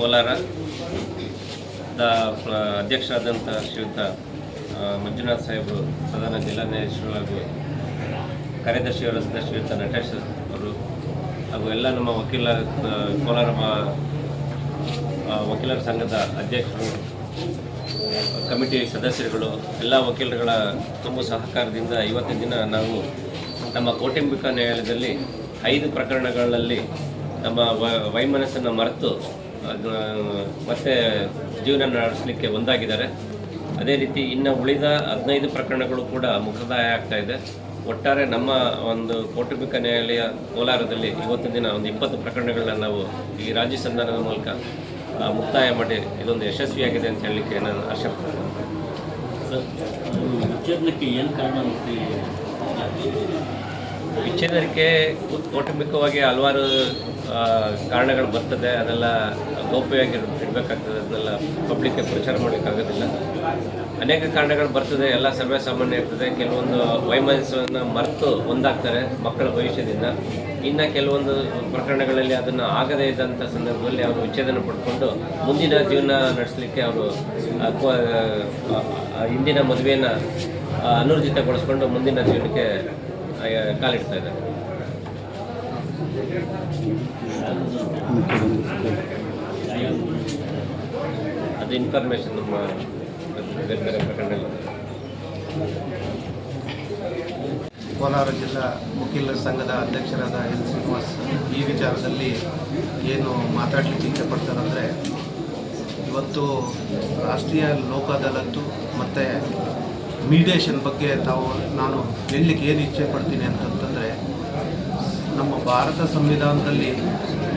Kolar. The ಅಧ್ಯಕ್ಷರಾದಂಥ ಶ್ರೀಯುತ ಮಂಜುನಾಥ್ ಸಾಹೇಬರು ಸದನ ಜಿಲ್ಲಾ ನ್ಯಾಯಾಧೀಶರು ಹಾಗೂ ಕಾರ್ಯದರ್ಶಿಯವರಾದ ಶ್ರೀಯುತ ನಟೇಶ್ ಅವರು ಹಾಗೂ ಎಲ್ಲ ನಮ್ಮ ವಕೀಲ ಕೋಲಾರ ವಕೀಲರ ಸಂಘದ ಅಧ್ಯಕ್ಷರು, ಕಮಿಟಿ ಸದಸ್ಯರುಗಳು, ಎಲ್ಲ ವಕೀಲರುಗಳ ತುಂಬ ಸಹಕಾರದಿಂದ ಇವತ್ತಿನ ದಿನ ನಾವು ನಮ್ಮ ಕೌಟುಂಬಿಕ ನ್ಯಾಯಾಲಯದಲ್ಲಿ ಐದು ಪ್ರಕರಣಗಳಲ್ಲಿ ನಮ್ಮ ವೈಮನಸ್ಸನ್ನು ಮರೆತು ಮತ್ತೆ ಜೀವನ ನಡೆಸಲಿಕ್ಕೆ ಒಂದಾಗಿದ್ದಾರೆ. ಅದೇ ರೀತಿ ಇನ್ನು ಉಳಿದ ಹದಿನೈದು ಪ್ರಕರಣಗಳು ಕೂಡ ಮುಖದಾಯ ಆಗ್ತಾ ಇದೆ. ಒಟ್ಟಾರೆ ನಮ್ಮ ಒಂದು ಕೌಟುಂಬಿಕ ನ್ಯಾಯಾಲಯ ಕೋಲಾರದಲ್ಲಿ ಇವತ್ತಿನ ದಿನ ಒಂದು ಇಪ್ಪತ್ತು ಪ್ರಕರಣಗಳನ್ನ ನಾವು ಈ ರಾಜ್ಯ ಸಂಧಾನದ ಮೂಲಕ ಮುಕ್ತಾಯ ಮಾಡಿ ಇದೊಂದು ಯಶಸ್ವಿಯಾಗಿದೆ ಅಂತ ಹೇಳಲಿಕ್ಕೆ ನಾನು ಆಶಪಡ್ತೇನೆ. ವಿಚ್ಛೇದನಕ್ಕೆ ಏನು ಕಾರಣ ವಿಚ್ಛೇದನಕ್ಕೆ ಕೌಟುಂಬಿಕವಾಗಿ ಹಲವಾರು ಕಾರಣಗಳು ಬರ್ತದೆ. ಅದೆಲ್ಲ ಗೌಪ್ಯವಾಗಿ ಇಡಬೇಕಾಗ್ತದೆ. ಅದನ್ನೆಲ್ಲ ಪಬ್ಲಿಕ್ಗೆ ಪ್ರಚಾರ ಮಾಡಲಿಕ್ಕಾಗೋದಿಲ್ಲ. ಅನೇಕ ಕಾರಣಗಳು ಬರ್ತದೆ. ಎಲ್ಲ ಸರ್ವೇ ಸಾಮಾನ್ಯ ಇರ್ತದೆ. ಕೆಲವೊಂದು ವೈಮನಸ್ಸನ್ನು ಮರೆತು ಒಂದಾಗ್ತಾರೆ ಮಕ್ಕಳ ಭವಿಷ್ಯದಿಂದ. ಇನ್ನು ಕೆಲವೊಂದು ಪ್ರಕರಣಗಳಲ್ಲಿ ಅದನ್ನು ಆಗದೇ ಇದ್ದಂಥ ಸಂದರ್ಭದಲ್ಲಿ ಅವರು ವಿಚ್ಛೇದನ ಪಡ್ಕೊಂಡು ಮುಂದಿನ ಜೀವನ ನಡೆಸಲಿಕ್ಕೆ ಅವರು ಹಿಂದಿನ ಮದುವೆಯನ್ನು ಅನೂರ್ಜಿತಗೊಳಿಸ್ಕೊಂಡು ಮುಂದಿನ ಜೀವನಕ್ಕೆ ಕಾಲಿಡ್ತಾ ಇದ್ದಾರೆ. ಅದು ಇನ್ಫಾರ್ಮೇಷನ್ ನಮ್ಮ ಬೇರೆ ಬೇರೆ ಪ್ರಕರಣಗಳು ಕೋಲಾರ ಜಿಲ್ಲಾ ವಕೀಲರ ಸಂಘದ ಅಧ್ಯಕ್ಷರಾದ ಎಲ್ ಶ್ರೀನಿವಾಸ್ ಈ ವಿಚಾರದಲ್ಲಿ ಏನು ಮಾತಾಡಲಿಕ್ಕೆ ಇಚ್ಛೆ ಪಡ್ತಾರಂದರೆ ಇವತ್ತು ರಾಷ್ಟ್ರೀಯ ಲೋಕ ಅದಾಲತ್ತು ಮತ್ತು ಮೀಡಿಯೇಷನ್ ಬಗ್ಗೆ ತಾವು ನಾನು ಹೇಳಲಿಕ್ಕೆ ಏನು ಇಚ್ಛೆ ಪಡ್ತೀನಿ ಅಂತಂತಂದರೆ, ನಮ್ಮ ಭಾರತ ಸಂವಿಧಾನದಲ್ಲಿ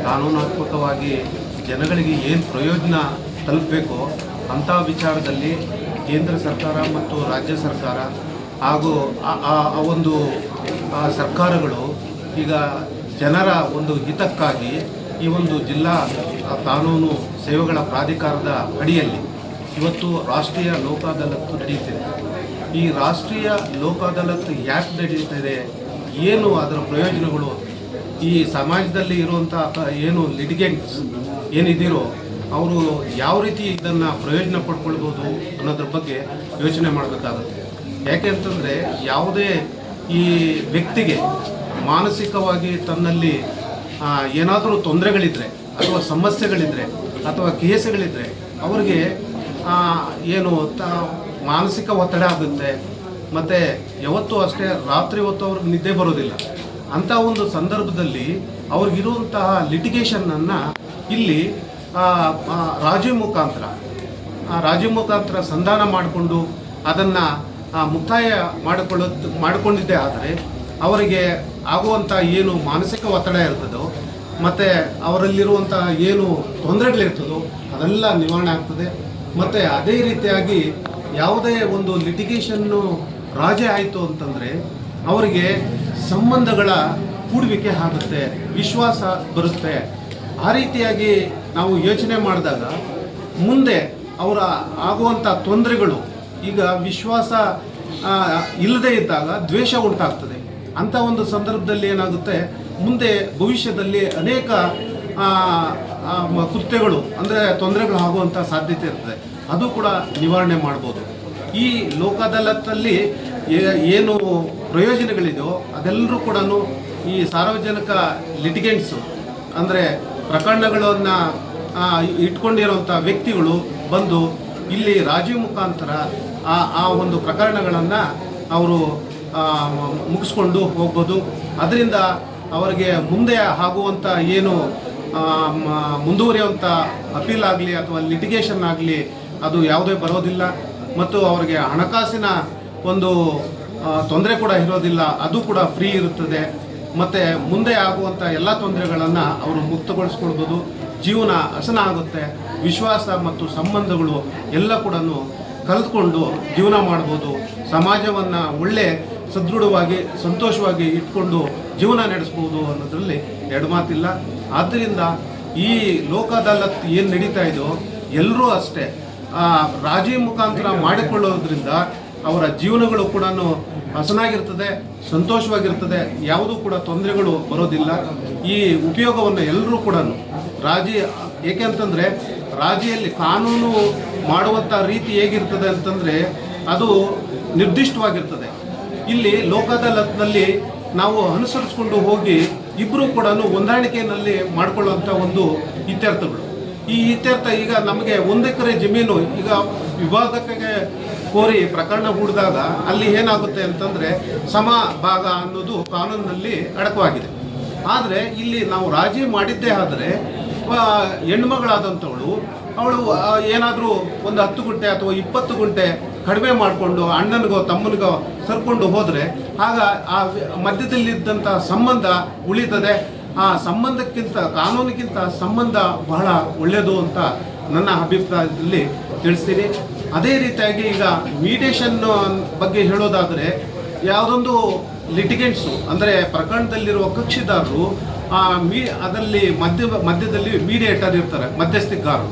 ಕಾನೂನಾತ್ಮಕವಾಗಿ ಜನಗಳಿಗೆ ಏನು ಪ್ರಯೋಜನ ತಲುಪಬೇಕು ಅಂಥ ವಿಚಾರದಲ್ಲಿ ಕೇಂದ್ರ ಸರ್ಕಾರ ಮತ್ತು ರಾಜ್ಯ ಸರ್ಕಾರ ಹಾಗೂ ಆ- ಒಂದು ಸರ್ಕಾರಗಳು ಈಗ ಜನರ ಒಂದು ಹಿತಕ್ಕಾಗಿ ಈ ಒಂದು ಜಿಲ್ಲಾ ಕಾನೂನು ಸೇವೆಗಳ ಪ್ರಾಧಿಕಾರದ ಅಡಿಯಲ್ಲಿ ಇವತ್ತು ರಾಷ್ಟ್ರೀಯ ಲೋಕ ಅದಾಲತ್ತು ನಡೆಯುತ್ತಿದೆ. ಈ ರಾಷ್ಟ್ರೀಯ ಲೋಕ ಅದಾಲತ್ ಯಾಕೆ ನಡೀತಿದೆ ಏನು ಅದರ ಪ್ರಯೋಜನಗಳು? ಈ ಸಮಾಜದಲ್ಲಿ ಇರುವಂಥ ಏನು ಲಿಡಿಗೆಂಟ್ಸ್ ಏನಿದ್ದೀರೋ, ಅವರು ಯಾವ ರೀತಿ ಇದನ್ನು ಪ್ರಯೋಜನ ಪಡ್ಕೊಳ್ಬೋದು ಅನ್ನೋದ್ರ ಬಗ್ಗೆ ಯೋಚನೆ ಮಾಡಬೇಕಾಗುತ್ತೆ. ಯಾಕೆ ಅಂತಂದರೆ, ಯಾವುದೇ ಈ ವ್ಯಕ್ತಿಗೆ ಮಾನಸಿಕವಾಗಿ ತನ್ನಲ್ಲಿ ಏನಾದರೂ ತೊಂದರೆಗಳಿದ್ದರೆ ಅಥವಾ ಸಮಸ್ಯೆಗಳಿದ್ದರೆ ಅಥವಾ ಕೇಸುಗಳಿದ್ದರೆ ಅವರಿಗೆ ಏನು ತ ಮಾನಸಿಕ ಒತ್ತಡ ಆಗುತ್ತೆ. ಮತ್ತು ಯಾವತ್ತೂ ಅಷ್ಟೇ ರಾತ್ರಿ ಹೊತ್ತು ಅವ್ರಿಗೆ ನಿದ್ದೆ ಬರೋದಿಲ್ಲ. ಅಂಥ ಒಂದು ಸಂದರ್ಭದಲ್ಲಿ ಅವ್ರಿಗಿರುವಂತಹ ಲಿಟಿಗೇಷನನ್ನು ಇಲ್ಲಿ ರಾಜೀವ್ ಮುಖಾಂತರ ರಾಜೀವ್ ಮುಖಾಂತರ ಸಂಧಾನ ಮಾಡಿಕೊಂಡು ಅದನ್ನು ಮುಕ್ತಾಯ ಮಾಡಿಕೊಳ್ಳೋದು ಮಾಡಿಕೊಂಡಿದ್ದೆ ಆದರೆ ಅವರಿಗೆ ಆಗುವಂಥ ಏನು ಮಾನಸಿಕ ಒತ್ತಡ ಇರ್ತದೋ, ಮತ್ತು ಅವರಲ್ಲಿರುವಂಥ ಏನು ತೊಂದರೆಗಳಿರ್ತದೋ, ಅದೆಲ್ಲ ನಿವಾರಣೆ ಆಗ್ತದೆ. ಮತ್ತು ಅದೇ ರೀತಿಯಾಗಿ ಯಾವುದೇ ಒಂದು ಲಿಟಿಗೇಷನ್ನು ರಾಜೇ ಆಯಿತು ಅಂತಂದರೆ ಅವರಿಗೆ ಸಂಬಂಧಗಳ ಕೂಡುವಿಕೆ ಆಗುತ್ತೆ, ವಿಶ್ವಾಸ ಬರುತ್ತೆ. ಆ ರೀತಿಯಾಗಿ ನಾವು ಯೋಚನೆ ಮಾಡಿದಾಗ ಮುಂದೆ ಅವರ ಆಗುವಂಥ ತೊಂದರೆಗಳು, ಈಗ ವಿಶ್ವಾಸ ಇಲ್ಲದೇ ಇದ್ದಾಗ ದ್ವೇಷ ಉಂಟಾಗ್ತದೆ. ಅಂಥ ಒಂದು ಸಂದರ್ಭದಲ್ಲಿ ಏನಾಗುತ್ತೆ, ಮುಂದೆ ಭವಿಷ್ಯದಲ್ಲಿ ಅನೇಕ ಕೃತ್ಯಗಳು, ಅಂದರೆ ತೊಂದರೆಗಳು ಆಗುವಂಥ ಸಾಧ್ಯತೆ ಇರ್ತದೆ. ಅದು ಕೂಡ ನಿವಾರಣೆ ಮಾಡ್ಬೋದು. ಈ ಲೋಕ ಏನು ಪ್ರಯೋಜನಗಳಿದೆಯೋ ಅದೆಲ್ಲರೂ ಕೂಡ ಈ ಸಾರ್ವಜನಿಕ ಲಿಟಿಗೆಂಟ್ಸು, ಅಂದರೆ ಪ್ರಕರಣಗಳನ್ನು ಇಟ್ಕೊಂಡಿರುವಂಥ ವ್ಯಕ್ತಿಗಳು ಬಂದು ಇಲ್ಲಿ ರಾಜೀವ್ ಮುಖಾಂತರ ಆ ಆ ಒಂದು ಪ್ರಕರಣಗಳನ್ನು ಅವರು ಮುಗಿಸ್ಕೊಂಡು ಹೋಗ್ಬೋದು. ಅದರಿಂದ ಅವರಿಗೆ ಮುಂದೆ ಆಗುವಂಥ ಏನು ಮುಂದುವರಿಯುವಂಥ ಅಪೀಲ್ ಆಗಲಿ ಅಥವಾ ಲಿಟಿಗೇಷನ್ ಆಗಲಿ ಅದು ಯಾವುದೇ ಬರೋದಿಲ್ಲ ಮತ್ತು ಅವರಿಗೆ ಹಣಕಾಸಿನ ಒಂದು ತೊಂದರೆ ಕೂಡ ಇರೋದಿಲ್ಲ, ಅದು ಕೂಡ ಫ್ರೀ ಇರುತ್ತದೆ. ಮತ್ತು ಮುಂದೆ ಆಗುವಂಥ ಎಲ್ಲ ತೊಂದರೆಗಳನ್ನು ಅವರು ಮುಕ್ತಗೊಳಿಸ್ಕೊಳ್ಬೋದು. ಜೀವನ ಹಸನ ಆಗುತ್ತೆ. ವಿಶ್ವಾಸ ಮತ್ತು ಸಂಬಂಧಗಳು ಎಲ್ಲ ಕೂಡ ಕಲ್ತ್ಕೊಂಡು ಜೀವನ ಮಾಡ್ಬೋದು. ಸಮಾಜವನ್ನು ಒಳ್ಳೆ ಸದೃಢವಾಗಿ, ಸಂತೋಷವಾಗಿ ಇಟ್ಕೊಂಡು ಜೀವನ ನಡೆಸ್ಬೋದು ಅನ್ನೋದರಲ್ಲಿ ಎರಡು ಮಾತಿಲ್ಲ. ಆದ್ದರಿಂದ ಈ ಲೋಕದಾಲತ್ ಏನು ನಡೀತಾ ಇದೆಯೋ ಎಲ್ಲರೂ ಅಷ್ಟೇ. ರಾಜಿ ಮುಖಾಂತರ ಮಾಡಿಕೊಳ್ಳೋದ್ರಿಂದ ಅವರ ಜೀವನಗಳು ಕೂಡ ಹಸನಾಗಿರ್ತದೆ, ಸಂತೋಷವಾಗಿರ್ತದೆ, ಯಾವುದೂ ಕೂಡ ತೊಂದರೆಗಳು ಬರೋದಿಲ್ಲ. ಈ ಉಪಯೋಗವನ್ನು ಎಲ್ಲರೂ ಕೂಡ ರಾಜಿ, ಏಕೆ ಅಂತಂದರೆ ರಾಜಿಯಲ್ಲಿ ಕಾನೂನು ಮಾಡುವಂಥ ರೀತಿ ಹೇಗಿರ್ತದೆ ಅಂತಂದರೆ ಅದು ನಿರ್ದಿಷ್ಟವಾಗಿರ್ತದೆ. ಇಲ್ಲಿ ಲೋಕದಾಲತ್ನಲ್ಲಿ ನಾವು ಅನುಸರಿಸ್ಕೊಂಡು ಹೋಗಿ ಇಬ್ಬರೂ ಕೂಡ ಹೊಂದಾಣಿಕೆಯಲ್ಲಿ ಮಾಡಿಕೊಳ್ಳುವಂಥ ಒಂದು ಇತ್ಯರ್ಥಗಳು. ಈ ಇತ್ಯರ್ಥ ಈಗ ನಮಗೆ ಒಂದು ಎಕರೆ ಜಮೀನು ಈಗ ವಿವಾದಕ್ಕೆ ಕೋರಿ ಪ್ರಕರಣ ಹೂಡಿದಾಗ ಅಲ್ಲಿ ಏನಾಗುತ್ತೆ ಅಂತಂದರೆ ಸಮ ಭಾಗ ಅನ್ನೋದು ಕಾನೂನಿನಲ್ಲಿ ಅಡಕವಾಗಿದೆ. ಆದರೆ ಇಲ್ಲಿ ನಾವು ರಾಜಿ ಮಾಡಿದ್ದೇ ಆದರೆ ಹೆಣ್ಮಗಳಾದಂಥವಳು ಅವಳು ಏನಾದರೂ ಒಂದು ಹತ್ತು ಗುಂಟೆ ಅಥವಾ ಇಪ್ಪತ್ತು ಗುಂಟೆ ಕಡಿಮೆ ಮಾಡಿಕೊಂಡು ಅಣ್ಣನಿಗೋ, ತಮ್ಮನಿಗೋ ಸರ್ಕೊಂಡು ಹೋದರೆ ಆಗ ಆ ಮಧ್ಯದಲ್ಲಿದ್ದಂಥ ಸಂಬಂಧ ಉಳಿತದೆ. ಆ ಸಂಬಂಧಕ್ಕಿಂತ, ಕಾನೂನಿಗಿಂತ ಸಂಬಂಧ ಬಹಳ ಒಳ್ಳೆಯದು ಅಂತ ನನ್ನ ಅಭಿಪ್ರಾಯದಲ್ಲಿ ತಿಳಿಸ್ತೀನಿ. ಅದೇ ರೀತಿಯಾಗಿ ಈಗ ಮೀಡಿಯೇಷನ್ ಬಗ್ಗೆ ಹೇಳೋದಾದರೆ, ಯಾವುದೊಂದು ಲಿಟಿಗೆಂಟ್ಸು ಅಂದರೆ ಪ್ರಕರಣದಲ್ಲಿರುವ ಕಕ್ಷಿದಾರರು, ಆ ಮೀ, ಅದರಲ್ಲಿ ಮಧ್ಯ, ಮಧ್ಯದಲ್ಲಿ ಮೀಡಿಯೇಟರ್ ಇರ್ತಾರೆ ಮಧ್ಯಸ್ಥಿಕಾರರು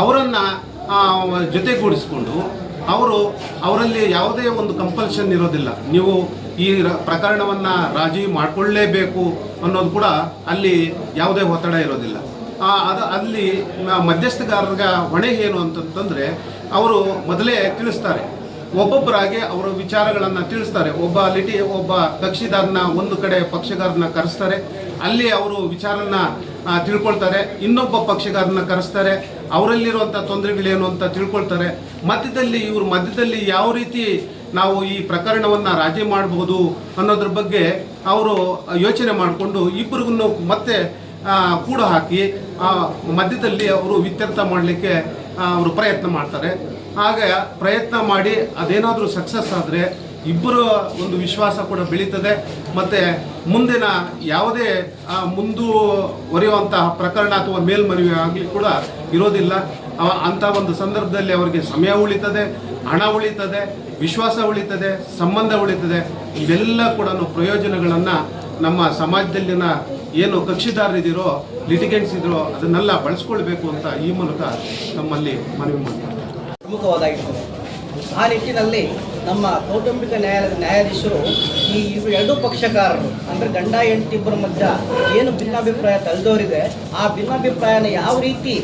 ಅವರನ್ನು ಜೊತೆಗೂಡಿಸ್ಕೊಂಡು, ಅವರು, ಅವರಲ್ಲಿ ಯಾವುದೇ ಒಂದು ಕಂಪಲ್ಷನ್ ಇರೋದಿಲ್ಲ. ನೀವು ಈ ಪ್ರಕರಣವನ್ನ ರಾಜಿ ಮಾಡಿಕೊಳ್ಳಲೇಬೇಕು ಅನ್ನೋದು ಕೂಡ ಅಲ್ಲಿ ಯಾವುದೇ ಒತ್ತಡ ಇರೋದಿಲ್ಲ. ಅದು ಅಲ್ಲಿ ಮಧ್ಯಸ್ಥಗಾರರ ಹೊಣೆ ಏನು ಅಂತಂತಂದರೆ ಅವರು ಮೊದಲೇ ತಿಳಿಸ್ತಾರೆ. ಒಬ್ಬೊಬ್ಬರಾಗಿ ಅವರ ವಿಚಾರಗಳನ್ನು ತಿಳಿಸ್ತಾರೆ. ಒಬ್ಬ ಲಿಟಿ, ಒಬ್ಬ ಕಕ್ಷಿದಾರನ ಒಂದು ಕಡೆ ಪಕ್ಷಗಾರನ ಕರೆಸ್ತಾರೆ. ಅಲ್ಲಿ ಅವರು ವಿಚಾರನ ತಿಳ್ಕೊಳ್ತಾರೆ. ಇನ್ನೊಬ್ಬ ಪಕ್ಷಗಾರನ ಕರೆಸ್ತಾರೆ. ಅವರಲ್ಲಿರುವಂಥ ತೊಂದರೆಗಳೇನು ಅಂತ ತಿಳ್ಕೊಳ್ತಾರೆ. ಮಧ್ಯದಲ್ಲಿ ಇವರು ಮಧ್ಯದಲ್ಲಿ ಯಾವ ರೀತಿ ನಾವು ಈ ಪ್ರಕರಣವನ್ನು ರಾಜಿ ಮಾಡಬಹುದು ಅನ್ನೋದ್ರ ಬಗ್ಗೆ ಅವರು ಯೋಚನೆ ಮಾಡಿಕೊಂಡು ಇಬ್ಬರಿಗೂ ಮತ್ತೆ ಕೂಡ ಹಾಕಿ ಮಧ್ಯದಲ್ಲಿ ಅವರು ವಿತ್ಯರ್ಥ ಮಾಡಲಿಕ್ಕೆ ಅವರು ಪ್ರಯತ್ನ ಮಾಡ್ತಾರೆ. ಆಗ ಪ್ರಯತ್ನ ಮಾಡಿ ಅದೇನಾದರೂ ಸಕ್ಸಸ್ ಆದರೆ ಇಬ್ಬರು ಒಂದು ವಿಶ್ವಾಸ ಕೂಡ ಬೆಳೀತದೆ. ಮತ್ತು ಮುಂದಿನ ಯಾವುದೇ ಮುಂದುವರಿಯುವಂತಹ ಪ್ರಕರಣ ಅಥವಾ ಮೇಲ್ಮನವಿ ಆಗಲಿ ಕೂಡ ಇರೋದಿಲ್ಲ. ಅಂಥ ಒಂದು ಸಂದರ್ಭದಲ್ಲಿ ಅವರಿಗೆ ಸಮಯ ಉಳಿತದೆ, ಹಣ ಉಳಿತದೆ. ವಿಶ್ವಾಸ ಉಳಿತದೆ, ಸಂಬಂಧ ಉಳಿತದೆ, ಇವೆಲ್ಲ ಕೂಡ ಪ್ರಯೋಜನಗಳನ್ನು ನಮ್ಮ ಸಮಾಜದಲ್ಲಿನ ಏನು ಕಕ್ಷಿದಾರರಿದ್ದೀರೋ ಲಿಟಿಗೆಂಟ್ಸ್ ಇದ್ರೋ ಅದನ್ನೆಲ್ಲ ಬಳಸ್ಕೊಳ್ಬೇಕು ಅಂತ ಈ ಮೂಲಕ ನಮ್ಮಲ್ಲಿ ಮನವಿ ಮಾಡ್ತಾರೆ ಆ ನಿಟ್ಟಿನಲ್ಲಿ ನಮ್ಮ ಕೌಟುಂಬಿಕ ನ್ಯಾಯಾಲಯದ ನ್ಯಾಯಾಧೀಶರು ಈ ಇಬ್ಬರು ಎರಡೂ ಪಕ್ಷಕಾರರು, ಅಂದರೆ ಗಂಡ ಹೆಂಡತಿಬ್ಬರ ಮಧ್ಯ ಏನು ಭಿನ್ನಾಭಿಪ್ರಾಯ ತಳೆದವರಿದೆ ಆ ಭಿನ್ನಾಭಿಪ್ರಾಯನ ಯಾವ ರೀತಿ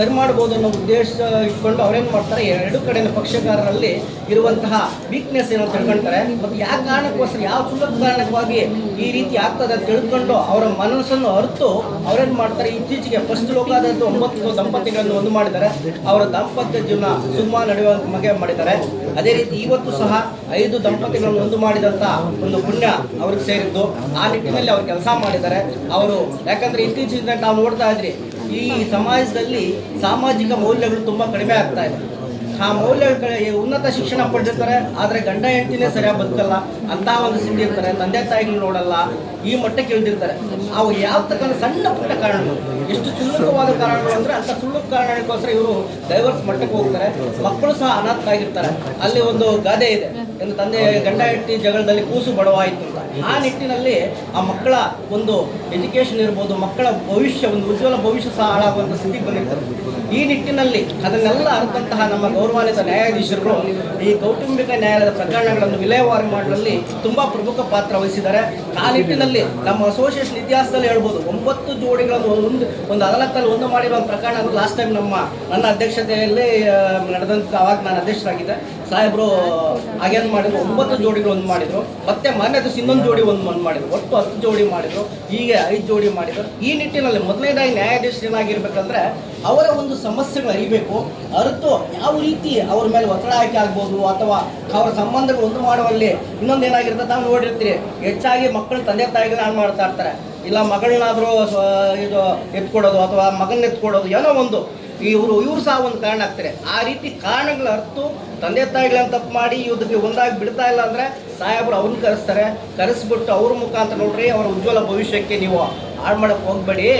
ಸರಿ ಮಾಡ್ಬೋದು ಅನ್ನೋ ಉದ್ದೇಶ ಇಟ್ಕೊಂಡು ಅವ್ರೇನು ಮಾಡ್ತಾರೆ? ಎರಡು ಕಡೆಯ ಪಕ್ಷಕಾರರಲ್ಲಿ ಇರುವಂತಹ ವೀಕ್ನೆಸ್ ಏನೋ ತಿಳ್ಕೊಂತಾರೆ. ಮತ್ತು ಯಾವ ಕಾರಣಕ್ಕೋಸ್ಕರ, ಯಾವ ಸುಲಭ ಕಾರಣಕ್ಕಾಗಿ ಈ ರೀತಿ ಆಗ್ತದೆ ಅಂತ ತಿಳ್ಕೊಂಡು ಅವರ ಮನಸ್ಸನ್ನು ಅರಿತು ಅವ್ರೇನು ಮಾಡ್ತಾರೆ? ಇತ್ತೀಚೆಗೆ ಫಸ್ಟ್ ಲೋಕಾದಾಯದ ಒಂಬತ್ತು ದಂಪತಿಗಳನ್ನು ಒಂದು ಮಾಡಿದ್ದಾರೆ. ಅವರ ದಾಂಪತ್ಯ ಜೀವನ ಸುಗಮ ನಡೆಯುವ ಮಗೆ ಮಾಡಿದ್ದಾರೆ. ಅದೇ ರೀತಿ ಇವತ್ತು ಸಹ ಐದು ದಂಪತಿಗಳನ್ನು ಒಂದು ಮಾಡಿದಂಥ ಒಂದು ಪುಣ್ಯ ಅವ್ರಿಗೆ ಸೇರಿದ್ದು. ಆ ನಿಟ್ಟಿನಲ್ಲಿ ಅವ್ರು ಕೆಲಸ ಮಾಡಿದ್ದಾರೆ. ಅವರು ಯಾಕಂದ್ರೆ ಇತ್ತೀಚಿನ ನಾವು ನೋಡ್ತಾ ಇದ್ರಿ ಈ ಸಮಾಜದಲ್ಲಿ ಸಾಮಾಜಿಕ ಮೌಲ್ಯಗಳು ತುಂಬ ಕಡಿಮೆ ಆಗ್ತಾ ಇದೆ. ಆ ಮೌಲ್ಯಗಳ ಉನ್ನತ ಶಿಕ್ಷಣ ಪಡೆದಿರ್ತಾರೆ, ಆದರೆ ಗಂಡ ಹೆಂಡತಿನೇ ಸರಿಯಾಗಿ ಬದುಕಲ್ಲ, ಅಂತ ಒಂದು ಸ್ಥಿತಿ ಇರ್ತಾರೆ, ತಂದೆ ತಾಯಿಗಳು ನೋಡಲ್ಲ, ಈ ಮಟ್ಟಕ್ಕೆ ಇಳಿದಿರ್ತಾರೆ. ಅವು ಯಾವ ತಕ್ಕಂಥ ಸಣ್ಣ ಪುಟ್ಟ ಕಾರಣಗಳು? ಎಷ್ಟು ಸುಲಭವಾದ ಕಾರಣಗಳು ಅಂದರೆ ಅಂತ ಸುಳ್ಳು ಕಾರಣಕ್ಕೋಸ್ಕರ ಇವರು ಡೈವರ್ಸ್ ಮಟ್ಟಕ್ಕೆ ಹೋಗ್ತಾರೆ. ಮಕ್ಕಳು ಸಹ ಅನಾಥರಾಗಿರ್ತಾರೆ. ಅಲ್ಲಿ ಒಂದು ಗಾದೆ ಇದೆ. ಎಂದು ತಂದೆ ಗಂಡ ಹೆಟ್ಟಿ ಜಗಳದಲ್ಲಿ ಕೂಸು ಬಡವಾಯಿತು ಅಂತ. ಆ ನಿಟ್ಟಿನಲ್ಲಿ ಆ ಮಕ್ಕಳ ಒಂದು ಎಜುಕೇಶನ್ ಇರ್ಬೋದು, ಮಕ್ಕಳ ಭವಿಷ್ಯ, ಒಂದು ಉಜ್ವಲ ಭವಿಷ್ಯ ಸಹ ಹಾಳಾಗುವಂಥ ಸ್ಥಿತಿಗೆ ಬಂದಿರ್ತಾರೆ ಈ ನಿಟ್ಟಿನಲ್ಲಿ ಅದನ್ನೆಲ್ಲ ಅರ್ಥಂತಹ ನಮ್ಮ ಗೌರವಾನ್ವಿತ ನ್ಯಾಯಾಧೀಶರು ಈ ಕೌಟುಂಬಿಕ ನ್ಯಾಯಾಲಯದ ಪ್ರಕರಣಗಳನ್ನು ವಿಲೇವಾರಿ ಮಾಡುವಲ್ಲಿ ತುಂಬಾ ಪ್ರಮುಖ ಪಾತ್ರ ವಹಿಸಿದ್ದಾರೆ. ಆ ನಿಟ್ಟಿನಲ್ಲಿ ನಮ್ಮ ಅಸೋಸಿಯೇಷನ್ ಇತಿಹಾಸದಲ್ಲಿ ಹೇಳ್ಬೋದು, ಒಂಬತ್ತು ಜೋಡಿಗಳನ್ನು ಒಂದು ಒಂದು ಅದಾಲತ್ತಲ್ಲಿ ಒಂದು ಮಾಡಿರುವ ಪ್ರಕರಣ ಪ್ರಕರಣ ಲಾಸ್ಟ್ ಟೈಮ್ ನಮ್ಮ, ನನ್ನ ಅಧ್ಯಕ್ಷತೆಯಲ್ಲಿ ನಡೆದಂತ ಅವಾಗ ನಾನು ಅಧ್ಯಕ್ಷರಾಗಿದ್ದೆ. ಸಾಹೇಬರು ಹಾಗೇನು ಮಾಡಿದ್ರು, ಒಂಬತ್ತು ಜೋಡಿಗಳು ಒಂದು ಮಾಡಿದ್ರು. ಮತ್ತೆ ಮೊನ್ನೆ ದಿವಸ ಇನ್ನೊಂದು ಜೋಡಿ ಒಂದು ಒಂದು ಮಾಡಿದ್ರು. ಒಟ್ಟು ಹತ್ತು ಜೋಡಿ ಮಾಡಿದ್ರು. ಹೀಗೆ ಐದು ಜೋಡಿ ಮಾಡಿದ್ರು. ಈ ನಿಟ್ಟಿನಲ್ಲಿ ಮೊದಲನೇದಾಗಿ ನ್ಯಾಯಾಧೀಶರು ಏನಾಗಿರ್ಬೇಕಂದ್ರೆ ಅವರ ಒಂದು ಸಮಸ್ಯೆಗಳು ಅರಿಬೇಕು, ಅರಿತು ಯಾವ ರೀತಿ ಅವ್ರ ಮೇಲೆ ಒತ್ತಡ ಹಾಕಿ ಆಗ್ಬೋದು ಅಥವಾ ಅವರ ಸಂಬಂಧಗಳು ಒಂದು ಮಾಡುವಲ್ಲಿ ಇನ್ನೊಂದು ಏನಾಗಿರ್ತದೆ ತಾವು ನೋಡಿರ್ತೀರಿ. ಹೆಚ್ಚಾಗಿ ಮಕ್ಕಳು ತಂದೆ ತಾಯಿಗಳನ್ನ ಹಾಳು ಮಾಡ್ತಾ ಇರ್ತಾರೆ. ಇಲ್ಲ ಮಗಳನ್ನಾದರೂ ಇದು ಎತ್ಕೊಡೋದು ಅಥವಾ ಮಗನ ಎತ್ಕೊಡೋದು ಏನೋ ಒಂದು. ಇವರು ಇವರು ಸಹ ಒಂದು ಕಾರಣ ಆಗ್ತಾರೆ. ಆ ರೀತಿ ಕಾರಣಗಳ ಅರ್ತು ತಂದೆ ತಾಯಿಗಳನ್ನ ತಪ್ಪು ಮಾಡಿ ಇದಕ್ಕೆ ಒಂದಾಗಿ ಬಿಡ್ತಾ ಇಲ್ಲ ಅಂದರೆ ಸಾಹೇಬರು ಅವ್ರನ್ನ ಕರೆಸ್ತಾರೆ. ಕರೆಸ್ಬಿಟ್ಟು ಅವ್ರ ಮುಖಾಂತರ ನೋಡ್ರಿ, ಅವರ ಉಜ್ವಲ ಭವಿಷ್ಯಕ್ಕೆ ನೀವು ಹಾಳು ಮಾಡೋಕ್ಕೆ ಹೋಗಬೇಡಿ.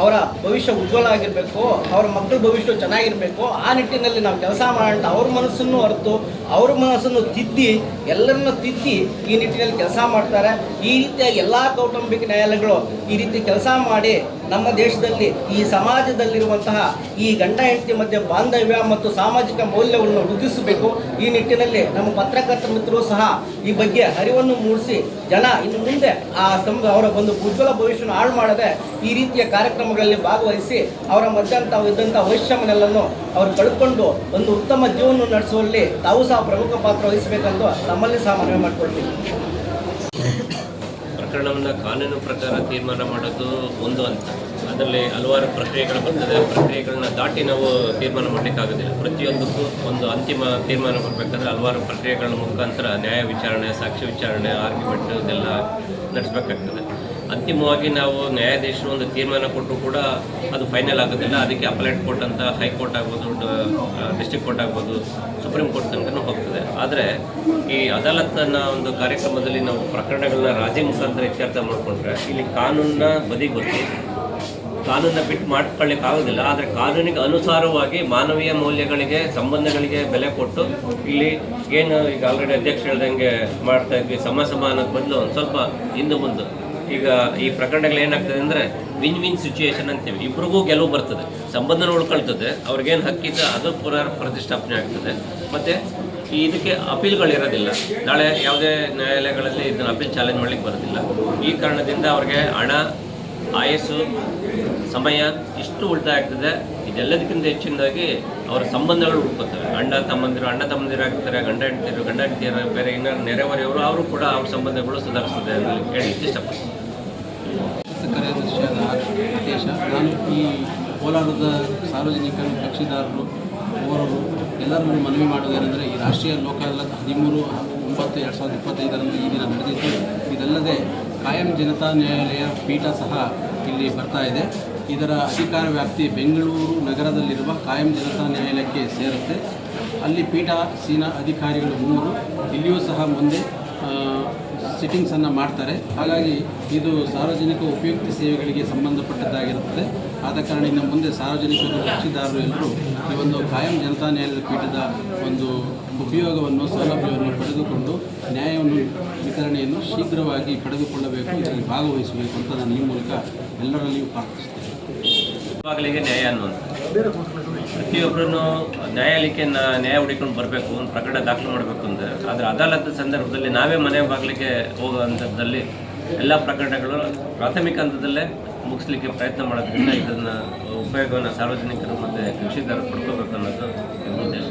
ಅವರ ಭವಿಷ್ಯ ಉಜ್ವಲ ಆಗಿರಬೇಕು, ಅವ್ರ ಮಕ್ಕಳ ಭವಿಷ್ಯ ಚೆನ್ನಾಗಿರಬೇಕು, ಆ ನಿಟ್ಟಿನಲ್ಲಿ ನಾವು ಕೆಲಸ ಮಾಡೋಣ ಅವ್ರ ಮನಸ್ಸನ್ನು ಅರ್ತು, ಅವ್ರ ಮನಸ್ಸನ್ನು ತಿದ್ದಿ, ಎಲ್ಲರನ್ನು ತಿದ್ದಿ ಈ ನಿಟ್ಟಿನಲ್ಲಿ ಕೆಲಸ ಮಾಡ್ತಾರೆ. ಈ ರೀತಿಯಾಗಿ ಎಲ್ಲ ಕೌಟುಂಬಿಕ ನ್ಯಾಯಾಲಯಗಳು ಈ ರೀತಿ ಕೆಲಸ ಮಾಡಿ ನಮ್ಮ ದೇಶದಲ್ಲಿ ಈ ಸಮಾಜದಲ್ಲಿರುವಂತಹ ಈ ಗಂಡ ಹೆಂಡತಿ ಮಧ್ಯೆ ಬಾಂಧವ್ಯ ಮತ್ತು ಸಾಮಾಜಿಕ ಮೌಲ್ಯವನ್ನು ವೃದ್ಧಿಸಬೇಕು. ಈ ನಿಟ್ಟಿನಲ್ಲಿ ನಮ್ಮ ಪತ್ರಕರ್ತ ಮಿತ್ರರು ಸಹ ಈ ಬಗ್ಗೆ ಅರಿವನ್ನು ಮೂಡಿಸಿ ಜನ ಇನ್ನು ಮುಂದೆ ಆ ಸಂ ಅವರ ಒಂದು ಉಜ್ವಲ ಭವಿಷ್ಯವನ್ನು ಹಾಳು ಮಾಡದೆ ಈ ರೀತಿಯ ಕಾರ್ಯಕ್ರಮಗಳಲ್ಲಿ ಭಾಗವಹಿಸಿ ಅವರ ಮಧ್ಯಂತ ಇದ್ದಂಥ ವೈಷಮ್ಯನೆಲ್ಲನ್ನು ಅವರು ಕಳೆದುಕೊಂಡು ಒಂದು ಉತ್ತಮ ಜೀವನ ನಡೆಸುವಲ್ಲಿ ತಾವು ಸಹ ಪ್ರಮುಖ ಪಾತ್ರ ವಹಿಸಬೇಕೆಂದು ನಮ್ಮಲ್ಲಿ ಸಹ ಮನವಿ ಮಾಡಿಕೊಳ್ತೀನಿ. ಪ್ರಕರಣವನ್ನು ಕಾನೂನು ಪ್ರಕಾರ ತೀರ್ಮಾನ ಮಾಡೋದು ಒಂದು ಅಂತ. ಅದರಲ್ಲಿ ಹಲವಾರು ಪ್ರಕ್ರಿಯೆಗಳು ಬಂದಿದೆ. ಪ್ರಕ್ರಿಯೆಗಳನ್ನ ದಾಟಿ ನಾವು ತೀರ್ಮಾನ ಮಾಡಲಿಕ್ಕಾಗೋದಿಲ್ಲ. ಪ್ರತಿಯೊಂದಕ್ಕೂ ಒಂದು ಅಂತಿಮ ತೀರ್ಮಾನ ಬರಬೇಕಾದ್ರೆ ಹಲವಾರು ಪ್ರಕ್ರಿಯೆಗಳ ಮುಖಾಂತರ ನ್ಯಾಯ ವಿಚಾರಣೆ ಸಾಕ್ಷಿ ವಿಚಾರಣೆ ಆರ್ಗ್ಯುಮೆಂಟ್ ಇದೆಲ್ಲ ನಡೆಸಬೇಕಾಗ್ತದೆ. ಅಂತಿಮವಾಗಿ ನಾವು ನ್ಯಾಯಾಧೀಶರು ಒಂದು ತೀರ್ಮಾನ ಕೊಟ್ಟರು ಕೂಡ ಅದು ಫೈನಲ್ ಆಗೋದಿಲ್ಲ. ಅದಕ್ಕೆ ಅಪಲೇಟ್ ಕೋರ್ಟ್ ಅಂತ ಹೈಕೋರ್ಟ್ ಆಗ್ಬೋದು ಡಿಸ್ಟ್ರಿಕ್ಟ್ ಕೋರ್ಟ್ ಆಗ್ಬೋದು ಸುಪ್ರೀಂ ಕೋರ್ಟ್ ತನಕನೂ ಹೋಗ್ತದೆ. ಆದರೆ ಈ ಅದಾಲತ್ನ ಒಂದು ಕಾರ್ಯಕ್ರಮದಲ್ಲಿ ನಾವು ಪ್ರಕರಣಗಳನ್ನ ರಾಜಿ ಮುಖಾಂತರ ಇತ್ಯರ್ಥ ಮಾಡಿಕೊಂಡ್ರೆ ಇಲ್ಲಿ ಕಾನೂನನ್ನ ಬದಿಗೊತ್ತಿ ಕಾನೂನನ್ನ ಬಿಟ್ಟು ಮಾಡ್ಕೊಳ್ಳಿಕ್ಕೆ ಆಗೋದಿಲ್ಲ ಆದರೆ ಕಾನೂನಿಗೆ ಅನುಸಾರವಾಗಿ ಮಾನವೀಯ ಮೌಲ್ಯಗಳಿಗೆ, ಸಂಬಂಧಗಳಿಗೆ ಬೆಲೆ ಕೊಟ್ಟು ಇಲ್ಲಿ ಏನು ಈಗ ಆಲ್ರೆಡಿ ಅಧ್ಯಕ್ಷ ಹೇಳ್ದಂಗೆ ಮಾಡ್ತಾ ಇದ್ವಿ, ಸಮ ಸಮ ಬದಲು, ಒಂದು ಸ್ವಲ್ಪ ಹಿಂದೆ ಮುಂದೆ ಈಗ ಈ ಪ್ರಕರಣಗಳು ಏನಾಗ್ತದೆ ಅಂದರೆ ವಿನ್ ವಿನ್ ಸಿಚುಯೇಷನ್ ಅಂತೀವಿ. ಇಬ್ರಿಗೂ ಗೆಲುವು ಬರ್ತದೆ. ಸಂಬಂಧನ ಉಳ್ಕೊಳ್ತದೆ. ಅವ್ರಿಗೇನು ಹಕ್ಕಿದೆ ಅದು ಪುನರ್ ಪ್ರತಿಷ್ಠಾಪನೆ ಆಗ್ತದೆ. ಮತ್ತು ಈ ಇದಕ್ಕೆ ಅಪೀಲ್ಗಳಿರೋದಿಲ್ಲ ನಾಳೆ ಯಾವುದೇ ನ್ಯಾಯಾಲಯಗಳಲ್ಲಿ ಇದನ್ನು ಅಪೀಲ್ ಚಾಲೆಂಜ್ ಮಾಡಲಿಕ್ಕೆ ಬರೋದಿಲ್ಲ. ಈ ಕಾರಣದಿಂದ ಅವ್ರಿಗೆ ಹಣ, ಆಯಸ್ಸು, ಸಮಯ ಇಷ್ಟು ಉಳಿತಾಯ ಆಗ್ತದೆ. ಇದೆಲ್ಲದಕ್ಕಿಂತ ಹೆಚ್ಚಿನದಾಗಿ ಅವರ ಸಂಬಂಧಗಳು ಉಳ್ಕೋತವೆ ಅಣ್ಣ ತಮ್ಮಂದಿರು, ಅಣ್ಣ ತಮ್ಮಂದಿರಾಗ್ತಾರೆ ಗಂಡ ಹೆಂಡ್ತಿರು ಗಂಡ ಹೆಂಡತಿಯರು, ಬೇರೆ ಇನ್ನೂ ನೆರೆಹೊರೆಯವರು ಅವರು ಕೂಡ ಅವ್ರ ಸಂಬಂಧಗಳು ಸುಧಾರಿಸ್ತದೆ ಅಂತ ಹೇಳಿ ಇಷ್ಟಪಡ್ತೀನಿ. ನಾನು ಈ ಕೋಲಾರದ ಸಾರ್ವಜನಿಕರು ಕಕ್ಷಿದಾರರು ಓರರು ಎಲ್ಲರನ್ನು ಮನವಿ ಮಾಡುವುದೇನೆಂದರೆ ಈ ರಾಷ್ಟ್ರೀಯ ಲೋಕ ಅದಾಲತ್ ಹದಿಮೂರು, ಒಂಬತ್ತು, ಎರಡು ಸಾವಿರದ ಇಪ್ಪತ್ತೈದರಂದು ಈ ದಿನ ನಡೆದಿದ್ದು, ಇದಲ್ಲದೆ ಕಾಯಂ ಜನತಾ ನ್ಯಾಯಾಲಯ ಪೀಠ ಸಹ ಇಲ್ಲಿ ಬರ್ತಾ ಇದೆ. ಇದರ ಅಧಿಕಾರ ವ್ಯಾಪ್ತಿ ಬೆಂಗಳೂರು ನಗರದಲ್ಲಿರುವ ಕಾಯಂ ಜನತಾ ನ್ಯಾಯಾಲಯಕ್ಕೆ ಸೇರುತ್ತೆ. ಅಲ್ಲಿ ಪೀಠ ಸೀನ ಅಧಿಕಾರಿಗಳು ಮೂರು ಇಲ್ಲಿಯೂ ಸಹ ಮುಂದೆ ಸಿಟ್ಟಿಂಗ್ಸನ್ನು ಮಾಡ್ತಾರೆ. ಹಾಗಾಗಿ ಇದು ಸಾರ್ವಜನಿಕ ಉಪಯುಕ್ತ ಸೇವೆಗಳಿಗೆ ಸಂಬಂಧಪಟ್ಟದ್ದಾಗಿರುತ್ತದೆ. ಆದ ಕಾರಣ ಇನ್ನು ಮುಂದೆ ಸಾರ್ವಜನಿಕರು, ಕಕ್ಷಿದಾರರು ಎಲ್ಲರೂ ಈ ಒಂದು ಕಾಯಂ ಜನತಾ ನ್ಯಾಯಾಲಯದ ಪೀಠದ ಒಂದು ಉಪಯೋಗವನ್ನು, ಸೌಲಭ್ಯವನ್ನು ಪಡೆದುಕೊಂಡು ನ್ಯಾಯವನ್ನು ವಿತರಣೆಯನ್ನು ಶೀಘ್ರವಾಗಿ ಪಡೆದುಕೊಳ್ಳಬೇಕು, ಇದರಲ್ಲಿ ಭಾಗವಹಿಸಬೇಕು ಅಂತ ನಾನು ಈ ಮೂಲಕ ಎಲ್ಲರಲ್ಲಿಯೂ ಪ್ರಾರ್ಥಿಸ್ತೇನೆ. ಮಕ್ಕಳಿಗೆ ನ್ಯಾಯ ಅನ್ನೋದು ಪ್ರತಿಯೊಬ್ಬರೂ ನ್ಯಾಯಾಲಯಕ್ಕೆ ನ್ಯಾಯ ಹುಡುಕೊಂಡು ಬರಬೇಕು, ಒಂದು ಪ್ರಕರಣ ದಾಖಲು ಮಾಡಬೇಕು ಅಂದರೆ ಆದರೆ ಅದಾಲತ್ ಸಂದರ್ಭದಲ್ಲಿ ನಾವೇ ಮನೆ ಬಾಗಿಲಿಗೆ ಹೋಗುವಂಥದ್ದಲ್ಲಿ ಎಲ್ಲ ಪ್ರಕರಣಗಳು ಪ್ರಾಥಮಿಕ ಹಂತದಲ್ಲೇ ಮುಗಿಸ್ಲಿಕ್ಕೆ ಪ್ರಯತ್ನ ಮಾಡೋದ್ರಿಂದ ಇದನ್ನು ಉಪಯೋಗವನ್ನು ಸಾರ್ವಜನಿಕರು ಮತ್ತು ಕೃಷಿಕರು ಪಡ್ಕೋಬೇಕು ಅನ್ನೋದು ಉದ್ದೇಶ.